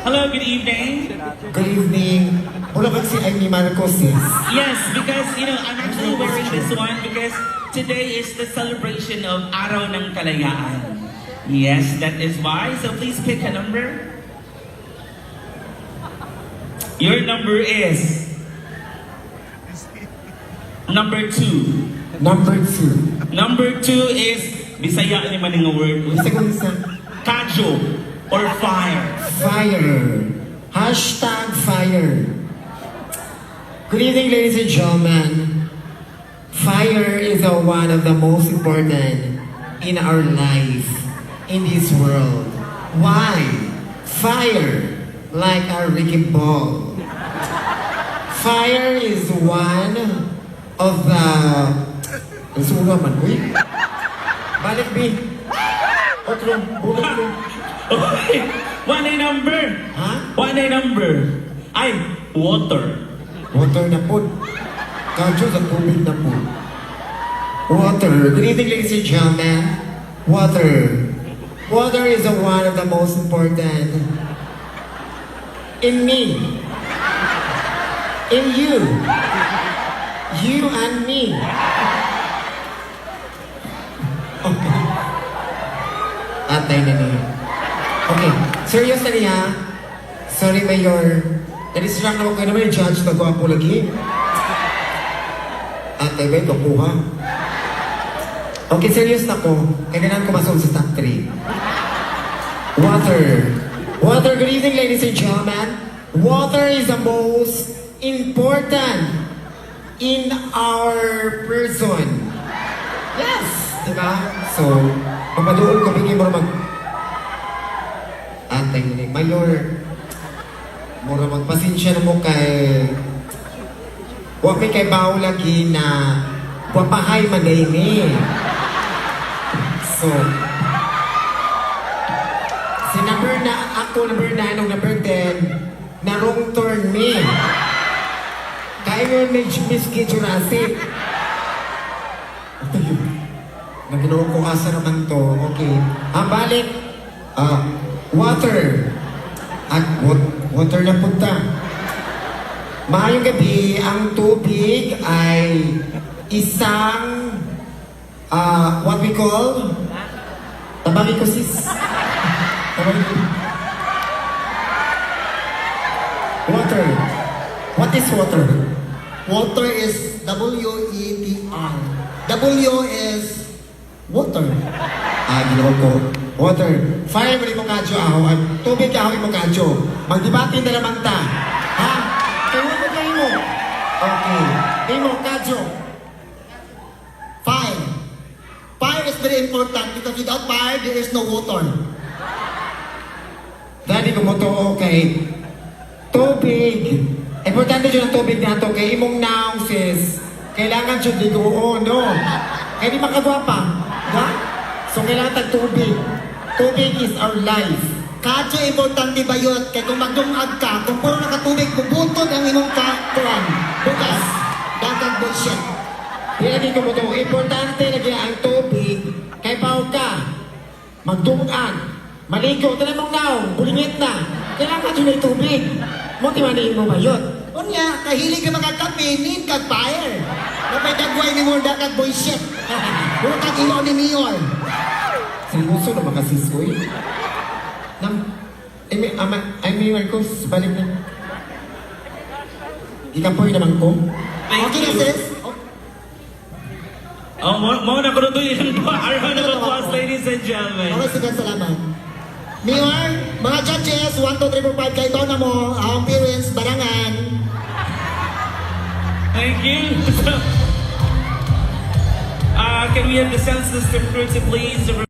Hello, good evening. Good evening. Mula ba si Amy Marcos sis? Yes, because you know, I'm actually wearing this one because today is the celebration of Araw ng Kalayaan. Yes, that is why. So please pick a number. Your number is number two. Number two. Number two is Bisaya ni maning nga word. Kajo or fire. Fire. Hashtag fire. Good evening, ladies and gentlemen. Fire is a, one of the most important in our life, in this world. Why? Fire, like a Ricky Ball. Fire is one of the... Ang suga man, uy. Balik, B. Otro. Okay. One a number. Ha? One a number. Ay, water. Water na po. Kadyo sa tubig na po. Water. Good evening, ladies and gentlemen. Water. Water is a one of the most important in me. In you. You and me. Okay. Atay na niya. Okay. Serious na niya. Sorry, Mayor. Na-distract naman kayo naman yung judge na gwapo lagi. Ate, may kapuha. Okay, serious na ko. Kailangan ko masok sa top 3. Water. Water, good evening ladies and gentlemen. Water is the most important in our person. Yes! Diba? So, papadoon ko, bigyan mo mag... Mayor. Mura magpasensya na mo kay... Huwag kay bao lagi na wapahay manday ni. So, si number na ako, number 9, o number 10, na wrong turn me. Kaya mo may Miss Kid Jurassic. Naginoon ko asa naman to. Okay. Ang balik, ah, water. At wat- water na punta. Maayong gabi, ang tubig ay isang ah, what we call. Tabagi ko. Water. What is water? Water is W-E-T-R. W is water. Ah, ginawa ko. Water. Fire mo rin mo kadyo ako. At tubig ako mo kadyo. Magdebate na naman ta. Ha? Kayo mo kayo mo. Okay. Kayo mo kadyo. Fire. Fire is very important because without fire, there is no water. Dali ko mo to, okay. Tubig. Importante dyan ang tubig na to. Kay imong sis. Kailangan dyan ligoon, no? Kaya di makagwapa. Ha? So kailangan tag tubig. Is our life. Kadyo importante ba yun? Kaya kung magdungag ka, kung puro nakatubig, bubutod ang imong kakuan. Bukas. Dagang bullshit. Pinagi ko mo to. Importante lagi ang tubig. Kay pao ka. Magdungan. Maligo. Tanay mong naong. Bulingit na. Kailangan dyan yung tubig. Motiwanin mo ba yun? Unya, kahilig ka mga kape, need kag fire. Napay dagway ni mo dagang bullshit. Puro kag ilo ni Mayor. Seryoso na baka sis ko eh. I mean, ama, I mean, Marcos, balik na. Ikapoy naman ko. Thank Okay na you. sis? Oh, mo mo na ko to yun po. Round of applause, ladies and gentlemen. Okay, sige, salamat. Mayor, mga judges, 1, 2, 3, 4, 5, kayo daw na mo, ang parents, barangan. Thank you. uh, can we have the crew to please